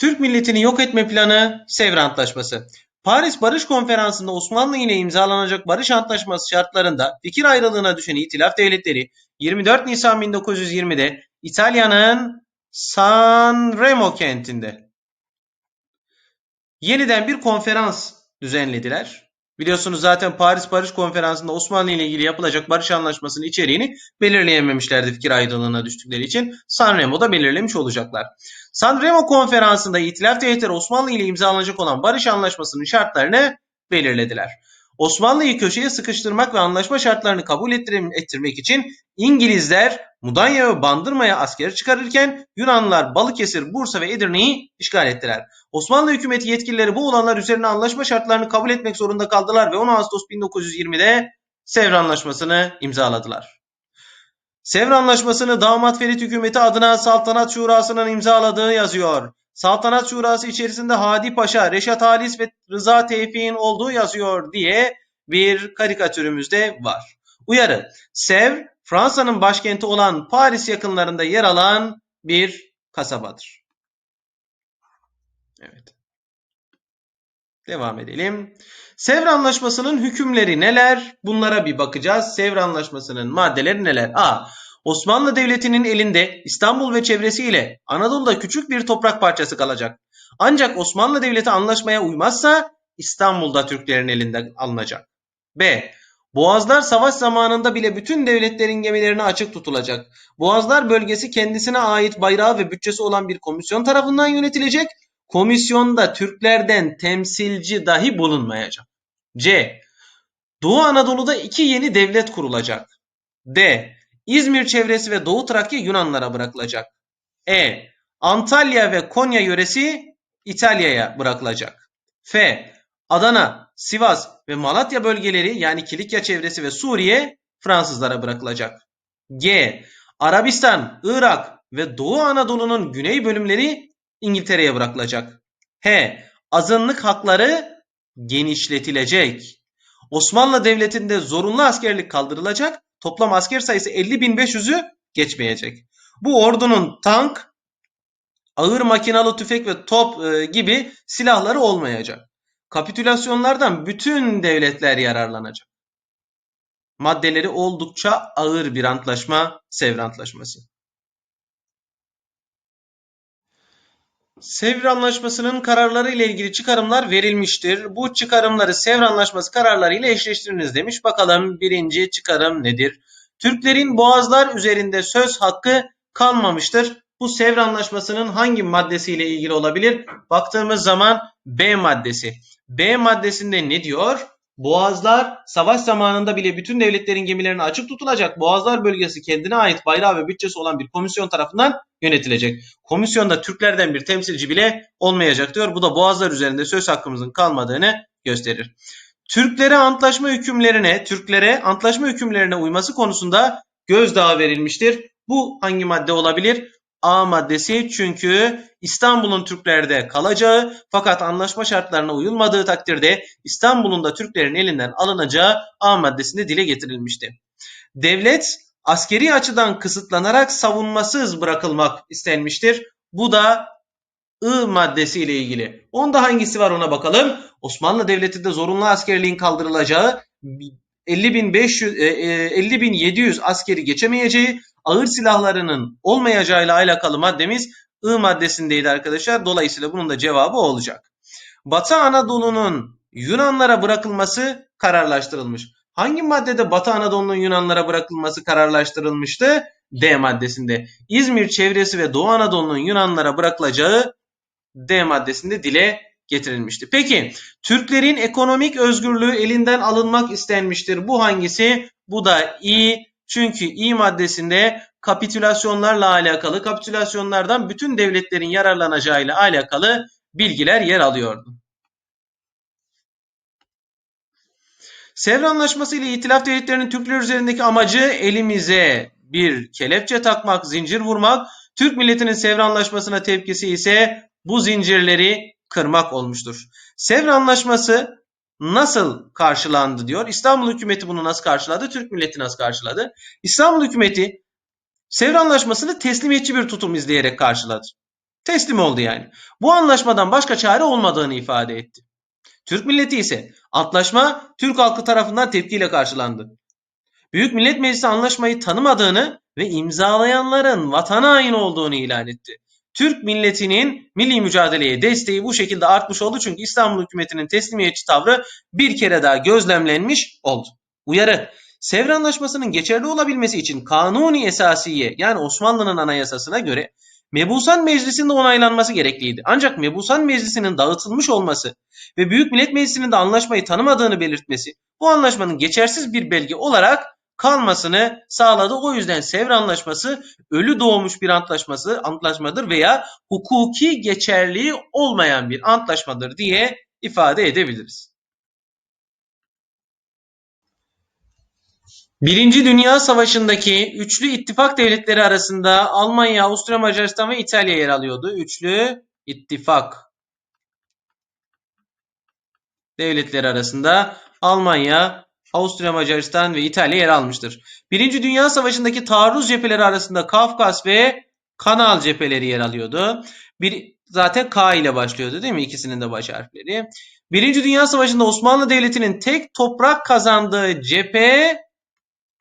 Türk milletini yok etme planı Sevr Antlaşması. Paris Barış Konferansı'nda Osmanlı ile imzalanacak barış antlaşması şartlarında fikir ayrılığına düşen İtilaf Devletleri 24 Nisan 1920'de İtalya'nın Sanremo kentinde yeniden bir konferans düzenlediler. Biliyorsunuz zaten Paris Barış Konferansı'nda Osmanlı ile ilgili yapılacak barış anlaşmasının içeriğini belirleyememişlerdi fikir ayrılığına düştükleri için. Sanremo'da belirlemiş olacaklar. Sanremo Konferansı'nda İtilaf Devletleri Osmanlı ile imzalanacak olan barış anlaşmasının şartlarını belirlediler. Osmanlı'yı köşeye sıkıştırmak ve anlaşma şartlarını kabul ettirmek için İngilizler Mudanya ve Bandırma'ya asker çıkarırken Yunanlılar Balıkesir, Bursa ve Edirne'yi işgal ettiler. Osmanlı hükümeti yetkilileri bu olanlar üzerine anlaşma şartlarını kabul etmek zorunda kaldılar ve 10 Ağustos 1920'de Sevr Anlaşması'nı imzaladılar. Sevr Anlaşması'nı Damat Ferit hükümeti adına Saltanat Şurası'nın imzaladığı yazıyor. Saltanat Şurası içerisinde Hadi Paşa, Reşat Halis ve Rıza Tevfik'in olduğu yazıyor diye bir karikatürümüz de var. Uyarı. Sevr, Fransa'nın başkenti olan Paris yakınlarında yer alan bir kasabadır. Evet. Devam edelim. Sevr Anlaşması'nın hükümleri neler? Bunlara bir bakacağız. Sevr Anlaşması'nın maddeleri neler? A. Osmanlı Devleti'nin elinde İstanbul ve çevresiyle Anadolu'da küçük bir toprak parçası kalacak. Ancak Osmanlı Devleti anlaşmaya uymazsa İstanbul'da Türklerin elinde alınacak. B. Boğazlar savaş zamanında bile bütün devletlerin gemilerine açık tutulacak. Boğazlar bölgesi kendisine ait bayrağı ve bütçesi olan bir komisyon tarafından yönetilecek. Komisyonda Türklerden temsilci dahi bulunmayacak. C. Doğu Anadolu'da iki yeni devlet kurulacak. D. İzmir çevresi ve Doğu Trakya Yunanlara bırakılacak. E. Antalya ve Konya yöresi İtalya'ya bırakılacak. F. Adana, Sivas ve Malatya bölgeleri yani Kilikya çevresi ve Suriye Fransızlara bırakılacak. G. Arabistan, Irak ve Doğu Anadolu'nun güney bölümleri İngiltere'ye bırakılacak. H. Azınlık hakları genişletilecek. Osmanlı Devleti'nde zorunlu askerlik kaldırılacak. Toplam asker sayısı 50.500'ü geçmeyecek. Bu ordunun tank, ağır makinalı tüfek ve top e, gibi silahları olmayacak. Kapitülasyonlardan bütün devletler yararlanacak. Maddeleri oldukça ağır bir antlaşma, Sevr Antlaşması. Sevr Anlaşması'nın kararları ile ilgili çıkarımlar verilmiştir. Bu çıkarımları Sevr Anlaşması kararları ile eşleştiriniz demiş. Bakalım birinci çıkarım nedir? Türklerin boğazlar üzerinde söz hakkı kalmamıştır. Bu Sevr Anlaşması'nın hangi maddesiyle ilgili olabilir? Baktığımız zaman B maddesi. B maddesinde ne diyor? Boğazlar savaş zamanında bile bütün devletlerin gemilerine açık tutulacak. Boğazlar bölgesi kendine ait bayrağı ve bütçesi olan bir komisyon tarafından yönetilecek. Komisyonda Türklerden bir temsilci bile olmayacak diyor. Bu da boğazlar üzerinde söz hakkımızın kalmadığını gösterir. Türklere antlaşma hükümlerine, Türklere antlaşma hükümlerine uyması konusunda gözdağı verilmiştir. Bu hangi madde olabilir? A maddesi çünkü İstanbul'un Türklerde kalacağı fakat anlaşma şartlarına uyulmadığı takdirde İstanbul'un da Türklerin elinden alınacağı A maddesinde dile getirilmişti. Devlet askeri açıdan kısıtlanarak savunmasız bırakılmak istenmiştir. Bu da I maddesi ile ilgili. Onda hangisi var ona bakalım. Osmanlı Devleti'nde zorunlu askerliğin kaldırılacağı 50.500 50.700 askeri geçemeyeceği ağır silahlarının olmayacağıyla alakalı maddemiz I maddesindeydi arkadaşlar. Dolayısıyla bunun da cevabı olacak. Batı Anadolu'nun Yunanlara bırakılması kararlaştırılmış. Hangi maddede Batı Anadolu'nun Yunanlara bırakılması kararlaştırılmıştı? D maddesinde. İzmir çevresi ve Doğu Anadolu'nun Yunanlara bırakılacağı D maddesinde dile getirilmişti. Peki Türklerin ekonomik özgürlüğü elinden alınmak istenmiştir. Bu hangisi? Bu da İ çünkü İ maddesinde kapitülasyonlarla alakalı, kapitülasyonlardan bütün devletlerin yararlanacağıyla alakalı bilgiler yer alıyordu. Sevr Anlaşması ile İtilaf Devletleri'nin Türkler üzerindeki amacı elimize bir kelepçe takmak, zincir vurmak. Türk milletinin Sevr Anlaşması'na tepkisi ise bu zincirleri kırmak olmuştur. Sevr Anlaşması nasıl karşılandı diyor. İstanbul hükümeti bunu nasıl karşıladı? Türk milleti nasıl karşıladı? İstanbul hükümeti Sevr Anlaşması'nı teslimiyetçi bir tutum izleyerek karşıladı. Teslim oldu yani. Bu anlaşmadan başka çare olmadığını ifade etti. Türk milleti ise antlaşma Türk halkı tarafından tepkiyle karşılandı. Büyük Millet Meclisi anlaşmayı tanımadığını ve imzalayanların vatan haini olduğunu ilan etti. Türk milletinin milli mücadeleye desteği bu şekilde artmış oldu çünkü İstanbul hükümetinin teslimiyetçi tavrı bir kere daha gözlemlenmiş oldu. Uyarı. Sevr Anlaşması'nın geçerli olabilmesi için kanuni esasiye yani Osmanlı'nın anayasasına göre Mebusan Meclisi'nde onaylanması gerekliydi. Ancak Mebusan Meclisi'nin dağıtılmış olması ve Büyük Millet Meclisi'nin de anlaşmayı tanımadığını belirtmesi bu anlaşmanın geçersiz bir belge olarak kalmasını sağladı. O yüzden Sevr Anlaşması ölü doğmuş bir antlaşması, antlaşmadır veya hukuki geçerliği olmayan bir antlaşmadır diye ifade edebiliriz. Birinci Dünya Savaşı'ndaki üçlü ittifak devletleri arasında Almanya, Avusturya, Macaristan ve İtalya yer alıyordu. Üçlü ittifak devletleri arasında Almanya, Avusturya, Macaristan ve İtalya yer almıştır. Birinci Dünya Savaşı'ndaki taarruz cepheleri arasında Kafkas ve Kanal cepheleri yer alıyordu. Bir, zaten K ile başlıyordu değil mi? İkisinin de baş harfleri. Birinci Dünya Savaşı'nda Osmanlı Devleti'nin tek toprak kazandığı cephe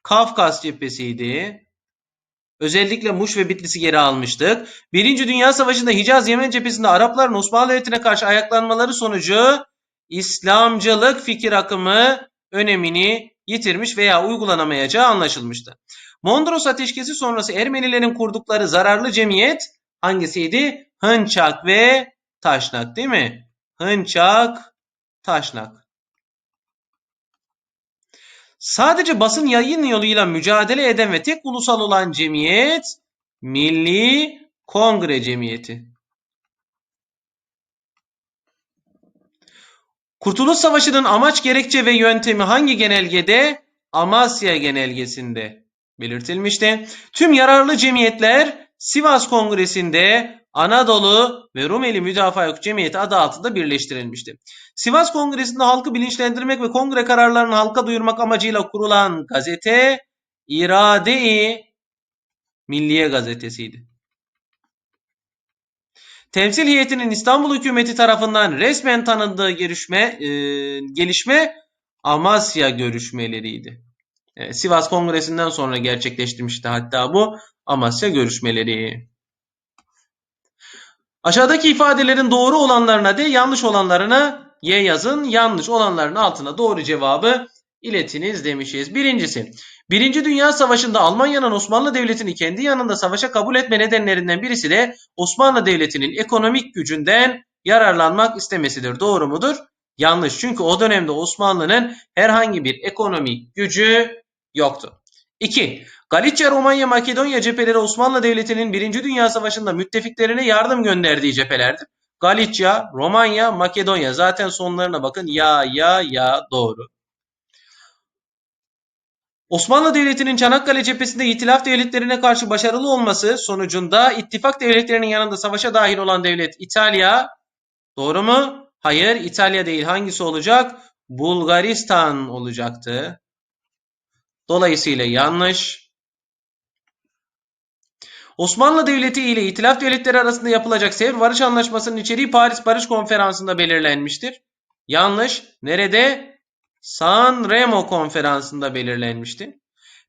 Kafkas cephesiydi. Özellikle Muş ve Bitlis'i geri almıştık. Birinci Dünya Savaşı'nda Hicaz Yemen cephesinde Arapların Osmanlı Devleti'ne karşı ayaklanmaları sonucu İslamcılık fikir akımı önemini yitirmiş veya uygulanamayacağı anlaşılmıştı. Mondros ateşkesi sonrası Ermenilerin kurdukları zararlı cemiyet hangisiydi? Hınçak ve Taşnak değil mi? Hınçak, Taşnak. Sadece basın yayın yoluyla mücadele eden ve tek ulusal olan cemiyet Milli Kongre Cemiyeti. Kurtuluş Savaşı'nın amaç, gerekçe ve yöntemi hangi genelgede? Amasya genelgesinde belirtilmişti. Tüm yararlı cemiyetler Sivas Kongresi'nde Anadolu ve Rumeli Müdafaa Hukuk Cemiyeti adı altında birleştirilmişti. Sivas Kongresi'nde halkı bilinçlendirmek ve kongre kararlarını halka duyurmak amacıyla kurulan gazete İrade-i Milliye gazetesiydi. Temsil heyetinin İstanbul hükümeti tarafından resmen tanındığı gelişme, e, gelişme Amasya görüşmeleriydi. E, Sivas Kongresi'nden sonra gerçekleştirmişti hatta bu Amasya görüşmeleri. Aşağıdaki ifadelerin doğru olanlarına D, yanlış olanlarına Y yazın. Yanlış olanların altına doğru cevabı iletiniz demişiz. Birincisi, Birinci Dünya Savaşı'nda Almanya'nın Osmanlı Devleti'ni kendi yanında savaşa kabul etme nedenlerinden birisi de Osmanlı Devleti'nin ekonomik gücünden yararlanmak istemesidir. Doğru mudur? Yanlış. Çünkü o dönemde Osmanlı'nın herhangi bir ekonomik gücü yoktu. 2. Galicia, Romanya, Makedonya cepheleri Osmanlı Devleti'nin 1. Dünya Savaşı'nda müttefiklerine yardım gönderdiği cephelerdir. Galicia, Romanya, Makedonya zaten sonlarına bakın ya ya ya doğru. Osmanlı Devleti'nin Çanakkale cephesinde İtilaf devletlerine karşı başarılı olması sonucunda ittifak devletlerinin yanında savaşa dahil olan devlet İtalya. Doğru mu? Hayır İtalya değil. Hangisi olacak? Bulgaristan olacaktı. Dolayısıyla yanlış. Osmanlı Devleti ile İtilaf Devletleri arasında yapılacak Sevr Barış Anlaşması'nın içeriği Paris Barış Konferansı'nda belirlenmiştir. Yanlış. Nerede? San Remo konferansında belirlenmişti.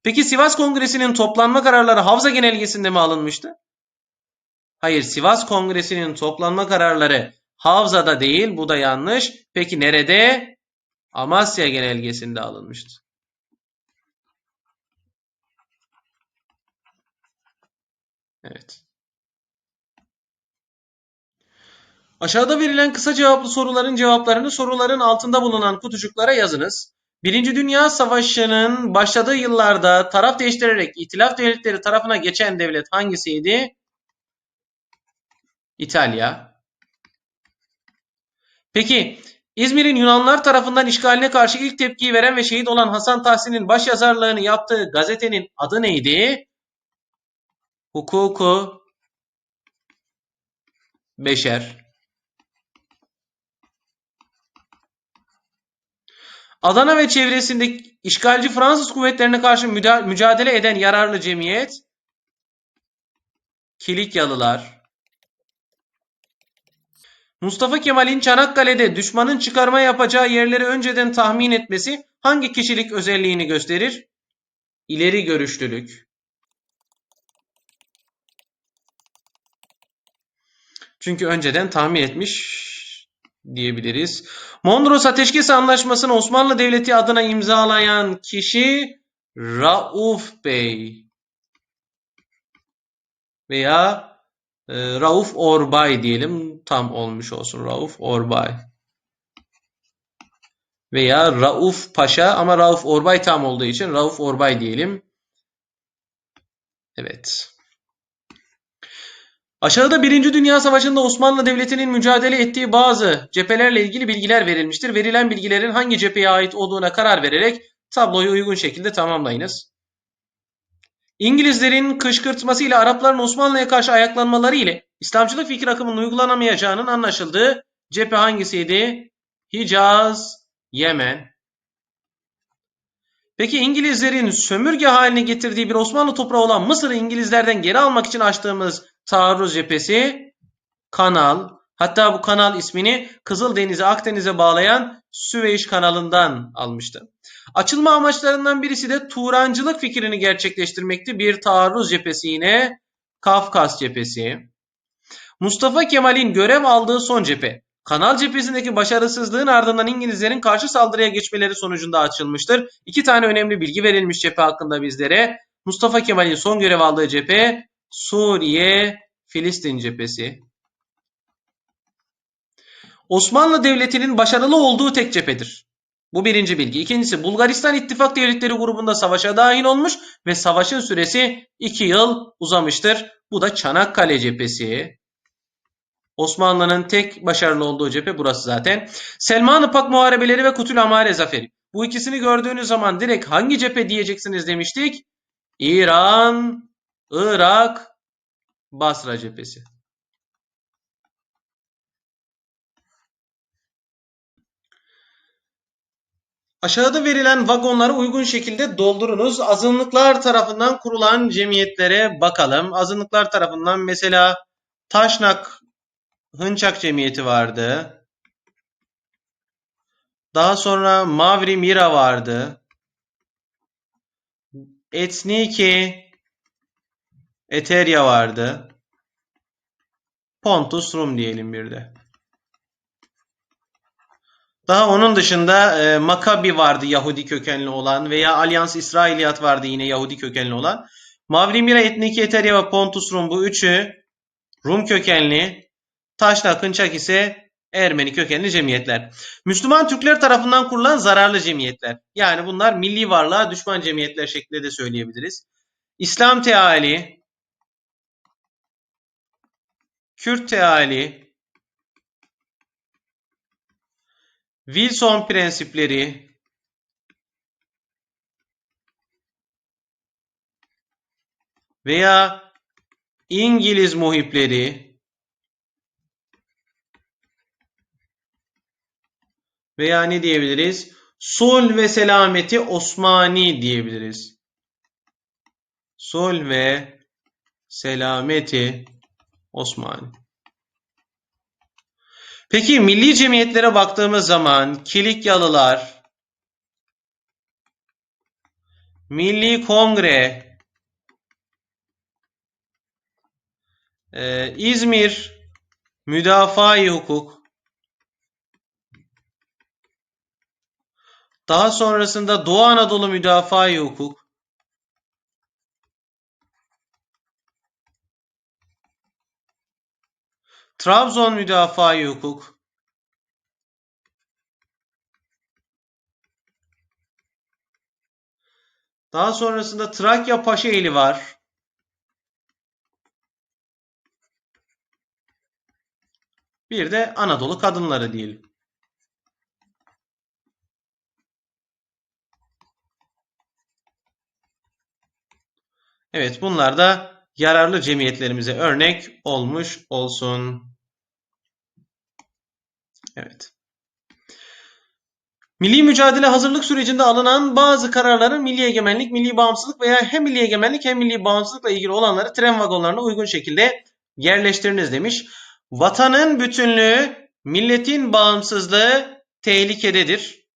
Peki Sivas Kongresi'nin toplanma kararları Havza Genelgesi'nde mi alınmıştı? Hayır, Sivas Kongresi'nin toplanma kararları Havza'da değil, bu da yanlış. Peki nerede? Amasya Genelgesi'nde alınmıştı. Evet. Aşağıda verilen kısa cevaplı soruların cevaplarını soruların altında bulunan kutucuklara yazınız. Birinci Dünya Savaşı'nın başladığı yıllarda taraf değiştirerek İtilaf devletleri tarafına geçen devlet hangisiydi? İtalya. Peki İzmir'in Yunanlar tarafından işgaline karşı ilk tepkiyi veren ve şehit olan Hasan Tahsin'in başyazarlığını yaptığı gazetenin adı neydi? Hukuku Beşer. Adana ve çevresindeki işgalci Fransız kuvvetlerine karşı mücadele eden yararlı cemiyet Kilikyalılar. Mustafa Kemal'in Çanakkale'de düşmanın çıkarma yapacağı yerleri önceden tahmin etmesi hangi kişilik özelliğini gösterir? İleri görüşlülük. Çünkü önceden tahmin etmiş diyebiliriz. Mondros Ateşkes Anlaşması'nı Osmanlı Devleti adına imzalayan kişi Rauf Bey veya e, Rauf Orbay diyelim tam olmuş olsun Rauf Orbay veya Rauf Paşa ama Rauf Orbay tam olduğu için Rauf Orbay diyelim. Evet. Aşağıda Birinci Dünya Savaşı'nda Osmanlı Devleti'nin mücadele ettiği bazı cephelerle ilgili bilgiler verilmiştir. Verilen bilgilerin hangi cepheye ait olduğuna karar vererek tabloyu uygun şekilde tamamlayınız. İngilizlerin kışkırtmasıyla Arapların Osmanlı'ya karşı ayaklanmaları ile İslamcılık fikir akımının uygulanamayacağının anlaşıldığı cephe hangisiydi? Hicaz, Yemen. Peki İngilizlerin sömürge haline getirdiği bir Osmanlı toprağı olan Mısır'ı İngilizlerden geri almak için açtığımız taarruz cephesi kanal. Hatta bu kanal ismini Kızıldeniz'e Akdeniz'e bağlayan Süveyş kanalından almıştı. Açılma amaçlarından birisi de Turancılık fikrini gerçekleştirmekti. Bir taarruz cephesi yine Kafkas cephesi. Mustafa Kemal'in görev aldığı son cephe Kanal cephesindeki başarısızlığın ardından İngilizlerin karşı saldırıya geçmeleri sonucunda açılmıştır. İki tane önemli bilgi verilmiş cephe hakkında bizlere. Mustafa Kemal'in son görev aldığı cephe Suriye, Filistin cephesi. Osmanlı Devleti'nin başarılı olduğu tek cephedir. Bu birinci bilgi. İkincisi Bulgaristan İttifak Devletleri grubunda savaşa dahil olmuş ve savaşın süresi 2 yıl uzamıştır. Bu da Çanakkale cephesi. Osmanlı'nın tek başarılı olduğu cephe burası zaten. Selman-ı Pak Muharebeleri ve Kutul Amare Zaferi. Bu ikisini gördüğünüz zaman direkt hangi cephe diyeceksiniz demiştik? İran, Irak, Basra cephesi. Aşağıda verilen vagonları uygun şekilde doldurunuz. Azınlıklar tarafından kurulan cemiyetlere bakalım. Azınlıklar tarafından mesela Taşnak Hınçak Cemiyeti vardı. Daha sonra Mavri Mira vardı. Etniki Eterya vardı. Pontus Rum diyelim bir de. Daha onun dışında e, Makabi vardı Yahudi kökenli olan veya Alyans İsrailiyat vardı yine Yahudi kökenli olan. Mavri Mira, Etniki Eterya ve Pontus Rum bu üçü Rum kökenli. Taşla Kınçak ise Ermeni kökenli cemiyetler. Müslüman Türkler tarafından kurulan zararlı cemiyetler. Yani bunlar milli varlığa düşman cemiyetler şeklinde de söyleyebiliriz. İslam Teali, Kürt Teali, Wilson prensipleri, veya İngiliz muhipleri veya ne diyebiliriz? Sul ve selameti Osmani diyebiliriz. Sul ve selameti Osmani. Peki milli cemiyetlere baktığımız zaman Kilikyalılar, Milli Kongre, e, İzmir Müdafaa-i Hukuk, daha sonrasında Doğu Anadolu Müdafaa-i Hukuk, Trabzon Müdafaa-i Hukuk, daha sonrasında Trakya Paşaeli var. Bir de Anadolu kadınları diyelim. Evet bunlar da yararlı cemiyetlerimize örnek olmuş olsun. Evet. Milli mücadele hazırlık sürecinde alınan bazı kararların milli egemenlik, milli bağımsızlık veya hem milli egemenlik hem milli bağımsızlıkla ilgili olanları tren vagonlarına uygun şekilde yerleştiriniz demiş. Vatanın bütünlüğü milletin bağımsızlığı tehlikededir.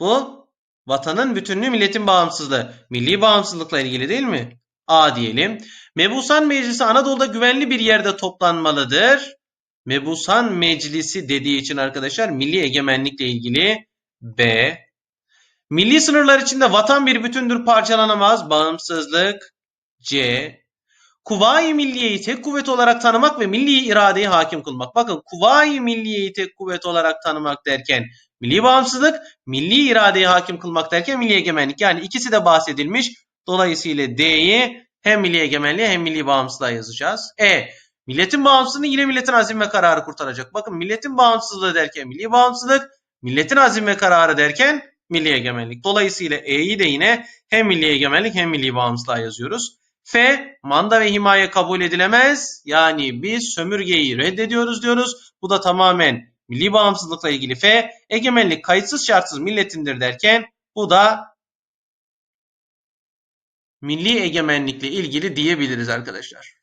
Bu vatanın bütünlüğü milletin bağımsızlığı. Milli bağımsızlıkla ilgili değil mi? A diyelim. Mebusan Meclisi Anadolu'da güvenli bir yerde toplanmalıdır. Mebusan Meclisi dediği için arkadaşlar milli egemenlikle ilgili B. Milli sınırlar içinde vatan bir bütündür parçalanamaz. Bağımsızlık C. Kuvayi Milliye'yi tek kuvvet olarak tanımak ve milli iradeyi hakim kılmak. Bakın Kuvayi Milliye'yi tek kuvvet olarak tanımak derken milli bağımsızlık, milli iradeyi hakim kılmak derken milli egemenlik. Yani ikisi de bahsedilmiş. Dolayısıyla D'yi hem milli egemenliğe hem milli bağımsızlığa yazacağız. E. Milletin bağımsızlığını yine milletin azim ve kararı kurtaracak. Bakın milletin bağımsızlığı derken milli bağımsızlık, milletin azim ve kararı derken milli egemenlik. Dolayısıyla E'yi de yine hem milli egemenlik hem milli bağımsızlığa yazıyoruz. F. Manda ve himaye kabul edilemez. Yani biz sömürgeyi reddediyoruz diyoruz. Bu da tamamen milli bağımsızlıkla ilgili F. Egemenlik kayıtsız şartsız milletindir derken bu da milli egemenlikle ilgili diyebiliriz arkadaşlar.